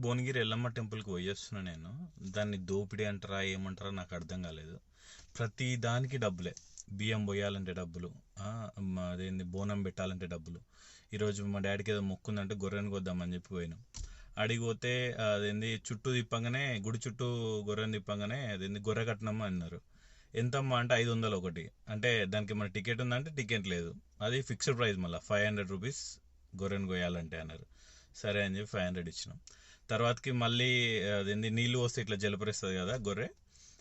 భువనగిరి ఎల్లమ్మ టెంపుల్కి పోయేస్తున్నా నేను. దాన్ని దోపిడీ అంటారా ఏమంటారా నాకు అర్థం కాలేదు. ప్రతి దానికి డబ్బులే. బియ్యం పోయాలంటే డబ్బులు అదేంది బోనం పెట్టాలంటే డబ్బులు. ఈరోజు మా డాడీకి ఏదో మొక్కుందంటే గొర్రెని కొద్దామని చెప్పి పోయినాం. అడిగి పోతే అదేంది చుట్టూ తిప్పంగానే గుడి చుట్టూ గొర్రెని తిప్పంగానే అదేంది గొర్రె కట్టినమ్మా అన్నారు. ఎంతమ్మా అంటే ఐదు వందలు ఒకటి. అంటే దానికి మన టికెట్ ఉందంటే టికెట్ లేదు. అది ఫిక్స్డ్ ప్రైస్ మళ్ళీ ఫైవ్ హండ్రెడ్ రూపీస్ గొర్రెని కొయ్యాలంటే అన్నారు. సరే అని చెప్పి ఫైవ్ హండ్రెడ్ ఇచ్చినాం. తర్వాతకి మళ్ళీ అదేంది నీళ్ళు వస్తే ఇట్లా జలపరిస్తుంది కదా గొర్రె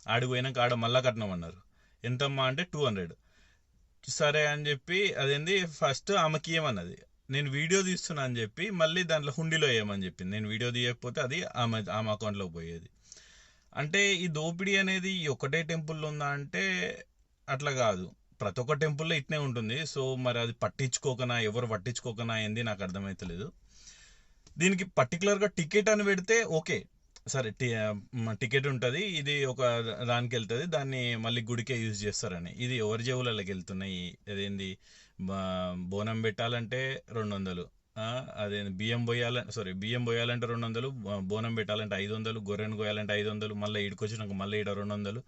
ఆడికి పోయినాక ఆడ మళ్ళా కట్నం అన్నారు. ఎంతమ్మా అంటే టూ హండ్రెడ్. సరే అని చెప్పి అదేంది ఫస్ట్ ఆమెకి ఏమన్నది నేను వీడియో తీస్తున్నా అని చెప్పి మళ్ళీ దాంట్లో హుండీలో వేయమని చెప్పింది. నేను వీడియో తీయకపోతే అది ఆమె ఆమె అకౌంట్లోకి పోయేది. అంటే ఈ దోపిడీ అనేది ఒకటే టెంపుల్లో ఉందా అంటే అట్లా కాదు. ప్రతి ఒక్క టెంపుల్లో ఇట్నే ఉంటుంది. సో మరి అది పట్టించుకోకనా ఎవరు పట్టించుకోకనా ఏంది నాకు అర్థమైతలేదు. దీనికి పర్టికులర్గా టికెట్ అని పెడితే ఓకే సరే టి టికెట్ ఉంటుంది. ఇది ఒక దానికి వెళ్తుంది. దాన్ని మళ్ళీ గుడికే యూజ్ చేస్తారని. ఇది ఎవరి జేబులలోకి వెళ్తున్నాయి? అదేంది? బోనం పెట్టాలంటే రెండు వందలు. ఆ, అదే బియ్యం పోయాలంటే సారీ బియ్యం పోయాలంటే రెండు వందలు బోనం పెట్టాలంటే ఐదు వందలు గొర్రెను కోయాలంటే ఐదు వందలు మళ్ళీ ఈడికొచ్చినాక మళ్ళీ ఈడ రెండు వందలు.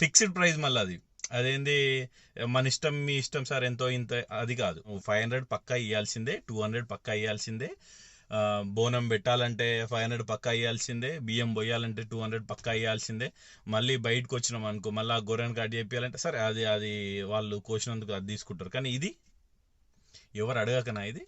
ఫిక్స్డ్ ప్రైస్ మళ్ళీ అది. అదేంది? మన ఇష్టం మీ ఇష్టం సార్ ఎంతో ఇంత అది కాదు. ఫైవ్ హండ్రెడ్ పక్కా ఇవ్వాల్సిందే టూ హండ్రెడ్ పక్కా ఇవ్వాల్సిందే బోనం పెట్టాలంటే ఫైవ్ హండ్రెడ్ పక్కా ఇవ్వాల్సిందే బియ్యం పోయాలంటే టూ హండ్రెడ్ పక్కా ఇవ్వాల్సిందే మళ్ళీ బయటకు వచ్చినాం అనుకో మళ్ళీ ఆ గొర్రెని కట్ చేయాలంటే సరే అది అది వాళ్ళు కోసినందుకు అది తీసుకుంటారు. కానీ ఇది ఎవరు అడగకనా ఇది?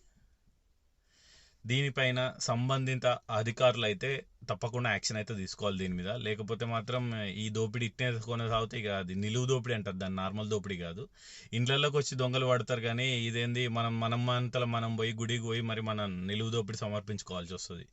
దీనిపైన సంబంధిత అధికారులు అయితే తప్పకుండా యాక్షన్ అయితే తీసుకోవాలి దీని మీద. లేకపోతే మాత్రం ఈ దోపిడీ ఇట్నే కొనసాగితే ఇక అది నిలువు దోపిడీ అంటారు. దాన్ని నార్మల్ దోపిడీ కాదు. ఇండ్లలోకి వచ్చి దొంగలు పడతారు కానీ ఇదేంది? మనం మనం అంతలో మనం పోయి గుడికి పోయి మరి మనం నిలువు దోపిడీ సమర్పించుకోవాల్సి వస్తుంది.